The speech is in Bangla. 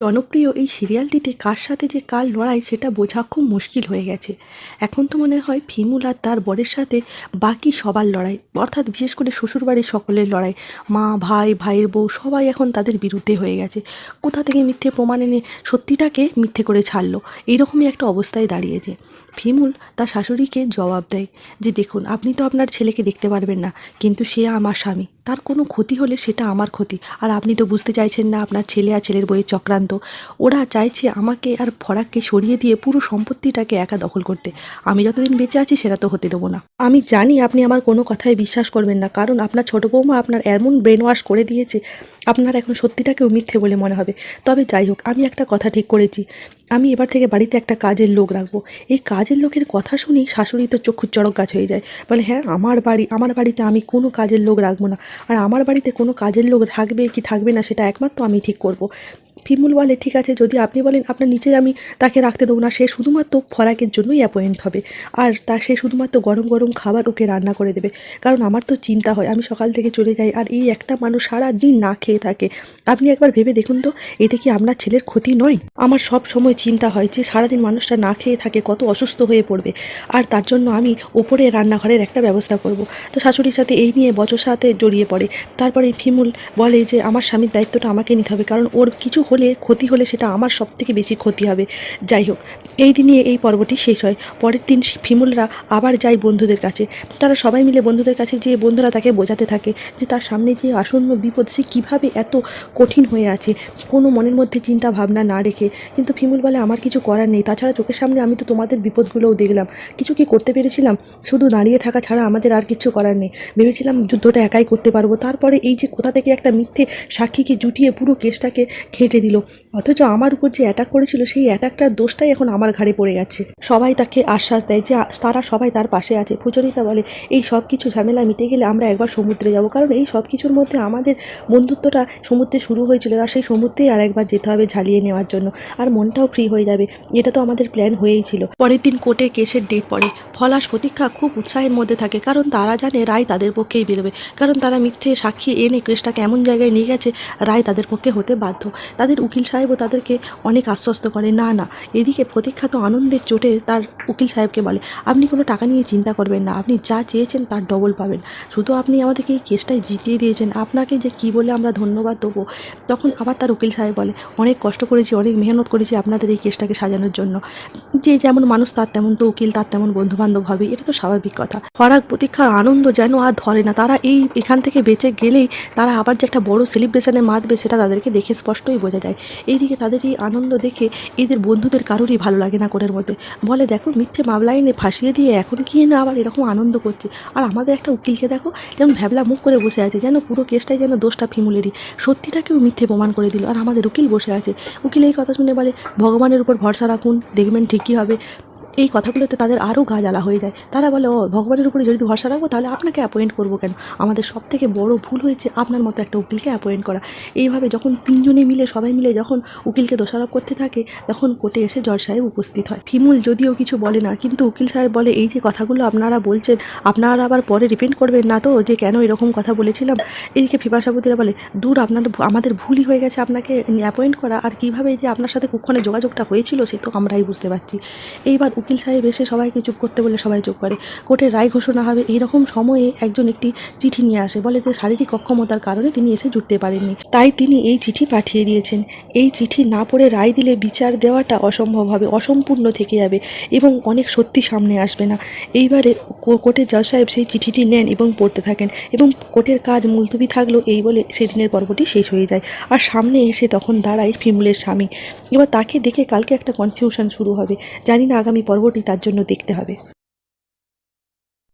জনপ্রিয় এই সিরিয়ালটিতে কার সাথে যে কার লড়াই সেটা বোঝা খুব মুশকিল হয়ে গেছে। এখন তো মনে হয় ফিমুল আর তার বরের সাথে বাকি সবার লড়াই, অর্থাৎ বিশেষ করে শ্বশুরবাড়ির সকলের লড়াই। মা, ভাই, ভাইয়ের বউ সবাই এখন তাদের বিরুদ্ধে হয়ে গেছে। কোথা থেকে মিথ্যে প্রমাণ এনে সত্যিটাকে মিথ্যে করে ছাড়লো এইরকমই একটা অবস্থায় দাঁড়িয়েছে। ফিমুল তার শাশুড়িকে জবাব দেয় যে, দেখুন, আপনি তো আপনার ছেলেকে দেখতে পারবেন না, কিন্তু সে আমার স্বামী। তার কোনো ক্ষতি হলে সেটা আমার ক্ষতি। আর আপনি তো বুঝতে চাইছেন না, আপনার ছেলে আর ছেলের বইয়ের চক্রান্ত। ওরা চাইছে আমাকে আর ফরাককে সরিয়ে দিয়ে পুরো সম্পত্তিটাকে একা দখল করতে। আমি যতদিন বেঁচে আছি সেটা তো হতে দেবো না। আমি জানি আপনি আমার কোনো কথায় বিশ্বাস করবেন না, কারণ আপনার ছোটো বৌমা আপনার এমন ব্রেন ওয়াশ করে দিয়েছে আপনার এখন সত্যিটাকেও মিথ্যে বলে মনে হবে। তবে যাই হোক, আমি একটা কথা ঠিক করেছি। আমি এবার থেকে বাড়িতে একটা কাজের লোক রাখব। এই কাজের লোকের কথা শুনি শাশুড়ি তো চক্ষুর চড়ক গাছ হয়ে যায়। বলে হ্যাঁ আমার বাড়ি, আমার বাড়িতে আমি কোনো কাজের লোক রাখব না। আর আমার বাড়িতে কোনো কাজের লোক থাকবে কি থাকবে না, সেটা একমাত্র আমি ঠিক করব। ফিমুল বলে, ঠিক আছে, যদি আপনি বলেন, আপনার নিচে আমি তাকে রাখতে দেবো না। সে শুধুমাত্র ফরাকের জন্যই অ্যাপয়েন্ট হবে। আর তা, সে শুধুমাত্র গরম গরম খাবার ওকে রান্না করে দেবে। কারণ আমার তো চিন্তা হয়, আমি সকাল থেকে চলে যাই আর এই একটা মানুষ সারা দিন না খেয়ে থাকে। আপনি একবার ভেবে দেখুন তো, এতে কি আপনার ছেলের ক্ষতি নয়? আমার সব সময় চিন্তা হয় যে, সারাদিন মানুষটা না খেয়ে থাকে, কত অসুস্থ হয়ে পড়বে। আর তার জন্য আমি ওপরে রান্নাঘরের একটা ব্যবস্থা করব। তো শাশুড়ির সাথে এই নিয়ে বচসাতে জড়িয়ে পড়ে। তারপরে ফিমুল বলে যে, আমার স্বামীর দায়িত্বটা আমাকে নিতে হবে, কারণ ওর কিছু হলে, ক্ষতি হলে সেটা আমার সব থেকে বেশি ক্ষতি হবে। যাই হোক, এই দিনই এই পর্বটি শেষ হয়। পরের দিন ফিমুলরা আবার যায় বন্ধুদের কাছে। তারা সবাই মিলে বন্ধুদের কাছে যে বন্ধুরা তাকে বোঝাতে থাকে যে তার সামনে যে আসন্ন বিপদ সে কীভাবে এত কঠিন হয়ে আছে। কোনো মনের মধ্যে চিন্তা ভাবনা না রেখে। কিন্তু ফিমুল বলে, আমার কিছু করার নেই। তাছাড়া চোখের সামনে আমি তো তোমাদের বিপদগুলোও দেখলাম। কিছু কি করতে পেরেছিলাম? শুধু দাঁড়িয়ে থাকা ছাড়া আমাদের আর কিছু করার নেই। ভেবেছিলাম যুদ্ধটা একাই করতে পারব। তারপরে এই যে কোথা থেকে একটা মিথ্যে সাক্ষীকে জুটিয়ে পুরো কেসটাকে ঘেঁটে দিল। অথচ আমার উপর যে অ্যাটাক করেছিল, সেই অ্যাটাকটার দোষটাই এখন আমার ঘাড়ে পড়ে গেছে। সবাই তাকে আশ্বাস দেয় যে, তারা সবাই তার পাশে আছে। ফুচরিতা বলে, এই সব কিছু ঝামেলা মিটে গেলে আমরা একবার সমুদ্রে যাব। কারণ এই সব কিছুর মধ্যে আমাদের বন্ধুত্বটা সমুদ্রে শুরু হয়েছিল আর সেই সমুদ্রেই আর একবার যেতে হবে ঝালিয়ে নেওয়ার জন্য। আর মনটাও ফ্রি হয়ে যাবে। এটা তো আমাদের প্ল্যান হয়েই ছিল। পরের দিন কোর্টে কেসের ডেট পড়ে। ফলাস প্রতীক্ষা খুব উৎসাহের মধ্যে থাকে। কারণ তারা জানে রায় তাদের পক্ষেই বেরোবে। কারণ তারা মিথ্যে সাক্ষী এনে কেসটাকে এমন জায়গায় নিয়ে গেছে, রায় তাদের পক্ষে হতে বাধ্য। তাদের উকিল সাহেবও তাদেরকে অনেক আশ্বস্ত করে, না না, এদিকে প্রতীক্ষা তো আনন্দের চোটে তার উকিল সাহেবকে বলে, আপনি কোনো টাকা নিয়ে চিন্তা করবেন না, আপনি যা চেয়েছেন তার ডবল পাবেন। শুধু আপনি আমাদেরকে এই কেসটাই জিতিয়ে দিয়েছেন, আপনাকে যে কী বলে আমরা ধন্যবাদ দেবো? তখন আবার তার উকিল সাহেব বলে, অনেক কষ্ট করেছি, অনেক মেহনত করেছি আপনাদের এই কেসটাকে সাজানোর জন্য। যে যেমন মানুষ, তার তেমন তো উকিল, তার তেমন বন্ধুবান্ধব হবে, এটা তো স্বাভাবিক কথা। ফরাক প্রতীক্ষার আনন্দ যেন আর ধরে না, তারা এই এখান থেকে বেঁচে গেলেই তারা আবার যে একটা বড় সেলিব্রেশনে মাতবে, সেটা তাদেরকে দেখে স্পষ্টই বোঝা যায়। এইদিকে তাদের এই আনন্দ দেখে এদের বন্ধুদের কারোরই ভালো লাগে না কোরের মধ্যে। বলে, দেখো, মিথ্যে মামলা এনে ফাঁসিয়ে দিয়ে এখন কি না আবার এরকম আনন্দ করছে? আর আমাদের একটা উকিলকে দেখো, যেমন ভ্যাবলা মুখ করে বসে আছে, যেন পুরো কেসটাই যেন দোষটা ফিমুলেরই। সত্যিটাকেও মিথ্যে প্রমাণ করে দিল। আর আমাদের উকিল বসে আছে। উকিল এই কথা শুনে বলে, ভগবানের উপর ভরসা রাখুন, দেখবেন ঠিকই হবে। এই কথাগুলোতে তাদের আরও গা জ্বালা হয়ে যায়। তারা বলে, ও, ভগবানের উপরে যদি ভরসা রাখব, তাহলে আপনাকে অ্যাপয়েন্ট করব কেন? আমাদের সব থেকে বড় ভুল হয়েছে আপনার মতো একটা উকিলকে অ্যাপয়েন্ট করা। এইভাবে যখন তিনজনে মিলে, সবাই মিলে যখন উকিলকে দোষারোপ করতে থাকে, তখন কোর্টে এসে জজ সাহেব উপস্থিত হয়। ফিমুল যদিও কিছু বলে না, কিন্তু উকিল সাহেব বলে, এই যে কথাগুলো আপনারা বলছেন, আপনারা আবার পরে রিপেন্ট করবেন না তো? যে কেন এরকম কথা বলেছিলাম? এদিকে ফিপাসাবতীরা বলে, দূর, আপনার আমাদের ভুলই হয়ে গেছে আপনাকে অ্যাপয়েন্ট করা। আর কীভাবে যে আপনার সাথে কুক্ষণে যোগাযোগটা হয়েছিল, সে তো আমরাই বুঝতে পারছি। এইবার উকিল সাহেব এসে সবাইকে চুপ করতে বলে সবাই চুপ করে। কোর্টের রায় ঘোষণা হবে। এইরকম সময়ে একজন একটি চিঠি নিয়ে আসে। বলে যে শারীরিক অক্ষমতার কারণে তিনি এসে জুটতে পারেননি। তাই তিনি এই চিঠি পাঠিয়ে দিয়েছেন। এই চিঠি না পড়ে রায় দিলে বিচার দেওয়াটা অসম্ভব হবে, অসম্পূর্ণ থেকে যাবে এবং অনেক সত্যি সামনে আসবে না। এইবারে কোর্টের জজ সাহেব সেই চিঠিটি নেন এবং পড়তে থাকেন এবং কোর্টের কাজ মুলতবি থাকল এই বলে সেদিনের পর্বটি শেষ হয়ে যায়। আর সামনে এসে তখন দাঁড়ায় ফিমুলের স্বামী। এবার তাকে দেখে কালকে একটা কনফিউশন শুরু হবে। জানি না আগামী পর্বটি তার জন্য দেখতে হবে।